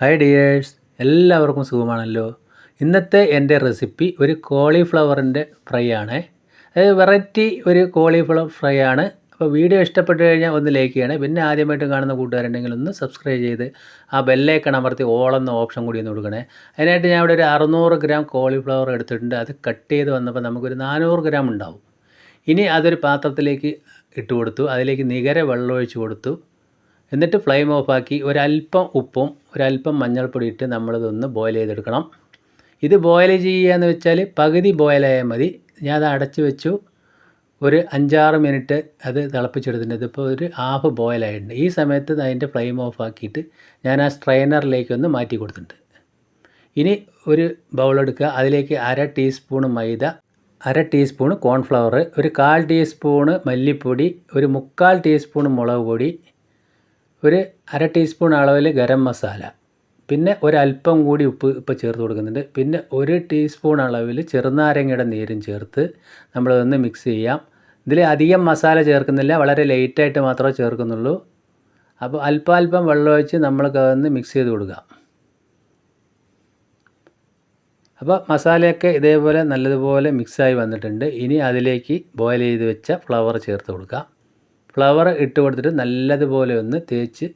Hi dears എല്ലാവർക്കും സുഖമാണല്ലോ. ഇന്നത്തെ എന്റെ റെസിപ്പി ഒരു കോളിഫ്ലവറിന്റെ ഫ്രൈ ആണ്. അതായത് വെറൈറ്റി ഒരു കോളിഫ്ലവർ ഫ്രൈ ആണ്. അപ്പോൾ വീഡിയോ ഇഷ്ടപ്പെട്ട് കഴിഞ്ഞാൽ ഒന്ന് ലൈക്ക് ചെയ്യണേ. പിന്നെ ആദ്യമായിട്ട് കാണുന്ന കൂട്ടുകാരുണ്ടെങ്കിൽ ഒന്ന് സബ്സ്ക്രൈബ് ചെയ്ത് ആ ബെല്ലേക്കൺ അമർത്തി ഓളെന്ന ഓപ്ഷൻ കൂടി ഒന്ന് കൊടുക്കണേ. അതിനായിട്ട് ഞാൻ ഇവിടെ ഒരു അറുന്നൂറ് ഗ്രാം കോളിഫ്ലവർ എടുത്തിട്ടുണ്ട്. അത് കട്ട് ചെയ്ത് വന്നപ്പോൾ നമുക്കൊരു നാനൂറ് ഗ്രാം ഉണ്ടാവും. ഇനി അതൊരു പാത്രത്തിലേക്ക് ഇട്ട് കൊടുത്തു. അതിലേക്ക് നികര വെള്ളമൊഴിച്ച് കൊടുത്തു. എന്നിട്ട് ഫ്ലെയിം ഓഫ് ഓഫാക്കി ഒരല്പം ഉപ്പും ഒരല്പം മഞ്ഞൾപ്പൊടി ഇട്ട് നമ്മളിതൊന്ന് ബോയിൽ ചെയ്തെടുക്കണം. ഇത് ബോയിൽ ചെയ്യുകയെന്ന് വെച്ചാൽ പകുതി ബോയിലായാൽ മതി. ഞാൻ അത് അടച്ച് വെച്ചു. ഒരു അഞ്ചാറ് മിനിറ്റ് അത് തിളപ്പിച്ചെടുത്തിട്ടുണ്ട്. ഇതിപ്പോൾ ഒരു ഹാഫ് ബോയിലായിട്ടുണ്ട് ഈ സമയത്ത് അതിന്റെ ഫ്ലെയിം ഓഫ് ആക്കിയിട്ട് ഞാൻ ആ സ്ട്രെയിനറിലേക്ക് ഒന്ന് മാറ്റി കൊടുത്തിട്ടുണ്ട്. ഇനി ഒരു ബൗൾ എടുക്കുക. അതിലേക്ക് അര ടീസ്പൂൺ മൈദ അര ടീസ്പൂൺ കോൺഫ്ലവർ ഒരു കാൽ ടീസ്പൂണ് മല്ലിപ്പൊടി ഒരു മുക്കാൽ ടീസ്പൂൺ മുളക് പൊടി ഒരു അര ടീസ്പൂൺ അളവിൽ ഗരം മസാല പിന്നെ ഒരല്പം കൂടി ഉപ്പ് ഇപ്പോൾ ചേർത്ത് കൊടുക്കുന്നുണ്ട്. പിന്നെ ഒരു ടീസ്പൂൺ അളവിൽ ചെറുനാരങ്ങയുടെ നീരും ചേർത്ത് നമ്മളതൊന്ന് മിക്സ് ചെയ്യാം. ഇതിൽ അധികം മസാല ചേർക്കുന്നില്ല വളരെ ലൈറ്റായിട്ട് മാത്രമേ ചേർക്കുന്നുള്ളൂ. അപ്പോൾ അല്പാൽപ്പം വെള്ളമൊഴിച്ച് നമ്മൾക്ക് അതൊന്ന് മിക്സ് ചെയ്ത് കൊടുക്കാം. അപ്പോൾ മസാലയൊക്കെ ഇതേപോലെ നല്ലതുപോലെ മിക്സായി വന്നിട്ടുണ്ട്. ഇനി അതിലേക്ക് ബോയിൽ ചെയ്ത് വെച്ച ഫ്ലവർ ചേർത്ത് കൊടുക്കാം. ഫ്ലവർ ഇട്ട് കൊടുത്തിട്ട് നല്ലതുപോലെ ഒന്ന് തേച്ച്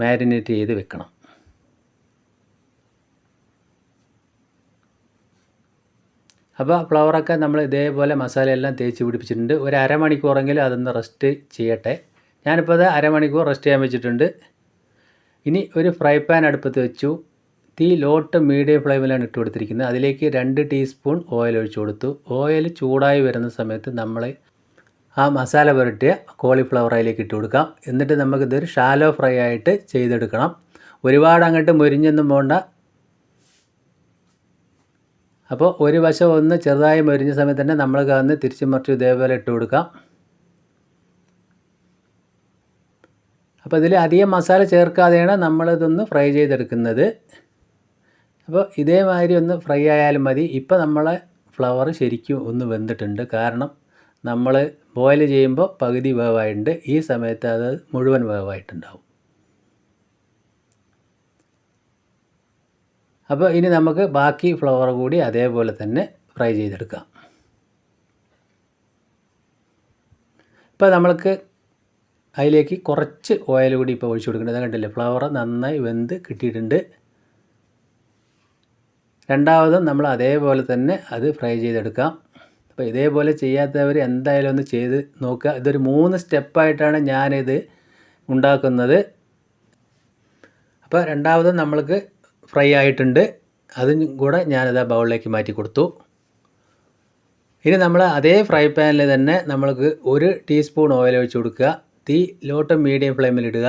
മാരിനേറ്റ് ചെയ്ത് വെക്കണം. അപ്പോൾ ഫ്ലവറൊക്കെ നമ്മൾ ഇതേപോലെ മസാലയെല്ലാം തേച്ച് പിടിപ്പിച്ചിട്ടുണ്ട്. ഒരു അരമണിക്കൂറെങ്കിലും അതൊന്ന് റെസ്റ്റ് ചെയ്യട്ടെ. ഞാനിപ്പോൾ അത് അരമണിക്കൂർ റെസ്റ്റ് ചെയ്യാൻ വെച്ചിട്ടുണ്ട്. ഇനി ഒരു ഫ്രൈ പാൻ അടുപ്പത്ത് വെച്ചു. തീ ലോട്ട് മീഡിയം ഫ്ലെയിമിലാണ് ഇട്ട് കൊടുത്തിരിക്കുന്നത്. അതിലേക്ക് രണ്ട് ടീസ്പൂൺ ഓയിൽ ഒഴിച്ചു കൊടുത്തു. ഓയിൽ ചൂടായി വരുന്ന സമയത്ത് നമ്മൾ ആ മസാല പുരട്ടിയ കോളിഫ്ലവർ അതിലേക്ക് ഇട്ട് കൊടുക്കാം. എന്നിട്ട് നമുക്കിതൊരു ഷാലോ ഫ്രൈ ആയിട്ട് ചെയ്തെടുക്കണം. ഒരുപാട് അങ്ങോട്ട് മുരിഞ്ഞൊന്നും പോകണ്ട അപ്പോൾ ഒരു വശം ഒന്ന് ചെറുതായി മുരിഞ്ഞ സമയത്ത് തന്നെ നമ്മൾ കന്ന് തിരിച്ചു മറിച്ച് ഇതേപോലെ ഇട്ട് കൊടുക്കാം. അപ്പോൾ ഇതിൽ അധികം മസാല ചേർക്കാതെയാണ് നമ്മളിതൊന്ന് ഫ്രൈ ചെയ്തെടുക്കുന്നത്. അപ്പോൾ ഇതേമാതിരി ഒന്ന് ഫ്രൈ ആയാലും മതി. ഇപ്പോൾ നമ്മളെ ഫ്ലവർ ശരിക്കും ഒന്ന് വെന്തിട്ടുണ്ട്. കാരണം നമ്മൾ ബോയിൽ ചെയ്യുമ്പോൾ പകുതി വേവായിട്ടുണ്ട്. ഈ സമയത്ത് അത് മുഴുവൻ വേവായിട്ടുണ്ടാവും. അപ്പോൾ ഇനി നമുക്ക് ബാക്കി ഫ്ലവർ കൂടി അതേപോലെ തന്നെ ഫ്രൈ ചെയ്തെടുക്കാം. ഇപ്പോൾ നമ്മൾക്ക് അതിലേക്ക് കുറച്ച് ഓയിൽ കൂടി ഇപ്പോൾ ഒഴിച്ചു കൊടുക്കേണ്ടത് കണ്ടില്ലേ? ഫ്ലവർ നന്നായി വെന്ത് കിട്ടിയിട്ടുണ്ട്. രണ്ടാമതും നമ്മൾ അതേപോലെ തന്നെ അത് ഫ്രൈ ചെയ്തെടുക്കാം. അപ്പോൾ ഇതേപോലെ ചെയ്യാത്തവർ എന്തായാലും ഒന്ന് ചെയ്ത് നോക്കുക. ഇതൊരു മൂന്ന് സ്റ്റെപ്പായിട്ടാണ് ഞാനിത് ഉണ്ടാക്കുന്നത്. അപ്പോൾ രണ്ടാമത് നമ്മൾക്ക് ഫ്രൈ ആയിട്ടുണ്ട്. അതും കൂടെ ഞാനിത് ആ ബൗളിലേക്ക് മാറ്റി കൊടുത്തു. ഇനി നമ്മൾ അതേ ഫ്രൈ പാനിൽ തന്നെ നമ്മൾക്ക് ഒരു ടീസ്പൂൺ ഓയിൽ ഒഴിച്ച് കൊടുക്കുക. തീ ലോട്ട് മീഡിയം ഫ്ലെയിമിൽ ഇടുക.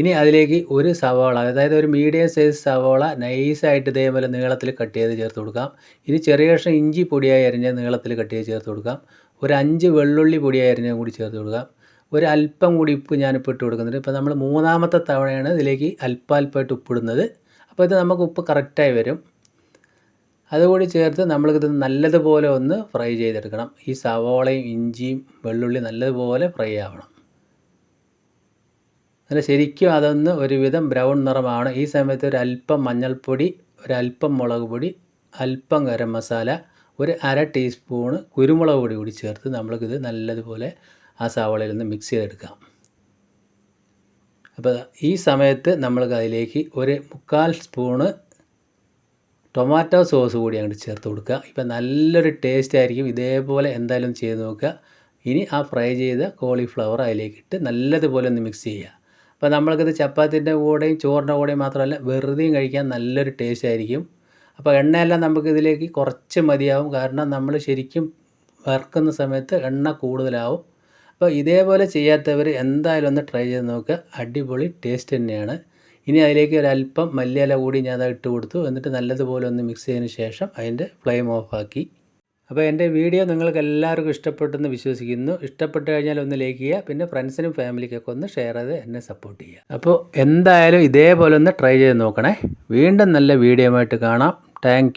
ഇനി അതിലേക്ക് ഒരു സവാള അതായത് ഒരു മീഡിയം സൈസ് സവാള നൈസായിട്ട് ഇതേപോലെ നീളത്തിൽ കട്ട് ചെയ്ത് ചേർത്ത് കൊടുക്കാം. ഇനി ചെറിയ കഷ്ണം ഇഞ്ചി പൊടിയായി അരിഞ്ഞ നീളത്തിൽ കട്ട് ചെയ്ത് ചേർത്ത് കൊടുക്കാം. ഒരു അഞ്ച് വെള്ളുള്ളി പൊടിയായി അരിഞ്ഞ കൂടി ചേർത്ത് കൊടുക്കാം. ഒരു അല്പം കൂടി ഉപ്പ് ഞാനിപ്പോൾ ഇട്ട് കൊടുക്കുന്നുണ്ട്. ഇപ്പോൾ നമ്മൾ മൂന്നാമത്തെ തവണയാണ് ഇതിലേക്ക് അല്പാൽപ്പമായിട്ട് ഉപ്പിടുന്നത് അപ്പോൾ ഇത് നമുക്ക് ഉപ്പ് കറക്റ്റായി വരും. അതുകൂടി ചേർത്ത് നമ്മൾക്കിത് നല്ലതുപോലെ ഒന്ന് ഫ്രൈ ചെയ്തെടുക്കണം. ഈ സവോളയും ഇഞ്ചിയും വെള്ളുള്ളി നല്ലതുപോലെ ഫ്രൈ ആവണം. അങ്ങനെ ശരിക്കും അതൊന്ന് ഒരുവിധം ബ്രൗൺ നിറമാണ്. ഈ സമയത്ത് ഒരു അല്പം മഞ്ഞൾപ്പൊടി ഒരല്പം മുളക് പൊടി അല്പം ഗരം മസാല ഒരു അര ടീസ്പൂണ് കുരുമുളക് പൊടി കൂടി ചേർത്ത് നമ്മൾക്കിത് നല്ലതുപോലെ ആ സവാളയിൽ നിന്ന് മിക്സ് ചെയ്തെടുക്കാം. അപ്പോൾ ഈ സമയത്ത് നമ്മൾക്ക് അതിലേക്ക് ഒരു മുക്കാൽ സ്പൂണ് ടൊമാറ്റോ സോസ് കൂടി അങ്ങോട്ട് ചേർത്ത് കൊടുക്കുക. ഇപ്പം നല്ലൊരു ടേസ്റ്റ് ആയിരിക്കും. ഇതേപോലെ എന്തായാലും ചെയ്ത് നോക്കുക. ഇനി ആ ഫ്രൈ ചെയ്ത കോളിഫ്ലവർ അതിലേക്കിട്ട് നല്ലതുപോലെ ഒന്ന് മിക്സ് ചെയ്യുക. അപ്പോൾ നമ്മൾക്കിത് ചപ്പാത്തിന്റെ കൂടെയും ചോറിന്റെ കൂടെയും മാത്രമല്ല വെറുതെയും കഴിക്കാൻ നല്ലൊരു ടേസ്റ്റ് ആയിരിക്കും. അപ്പോൾ എണ്ണയെല്ലാം നമുക്കിതിലേക്ക് കുറച്ച് മതിയാവും. കാരണം നമ്മൾ ശരിക്കും വറുക്കുന്ന സമയത്ത് എണ്ണ കൂടുതലാവും. അപ്പോൾ ഇതേപോലെ ചെയ്യാത്തവർ എന്തായാലും ഒന്ന് ട്രൈ ചെയ്ത് നോക്കുക അടിപൊളി ടേസ്റ്റ് തന്നെയാണ്. ഇനി അതിലേക്ക് ഒരല്പം മല്ലിയില കൂടി ഞാൻ ഇട്ട് കൊടുത്തു. എന്നിട്ട് നല്ലതുപോലെ ഒന്ന് മിക്സ് ചെയ്തതിന് ശേഷം അതിന്റെ ഫ്ലെയിം ഓഫാക്കി അപ്പോൾ എന്റെ വീഡിയോ നിങ്ങൾക്ക് എല്ലാവർക്കും ഇഷ്ടപ്പെട്ടെന്ന് വിശ്വസിക്കുന്നു. ഇഷ്ടപ്പെട്ട് കഴിഞ്ഞാൽ ഒന്ന് ലൈക്ക് ചെയ്യുക പിന്നെ ഫ്രണ്ട്സിനും ഫാമിലിക്കൊക്കെ ഒന്ന് ഷെയർ ചെയ്ത് എന്നെ സപ്പോർട്ട് ചെയ്യുക. അപ്പോൾ എന്തായാലും ഇതേപോലെ ഒന്ന് ട്രൈ ചെയ്ത് നോക്കണേ. വീണ്ടും നല്ല വീഡിയോ ആയിട്ട് കാണാം. താങ്ക്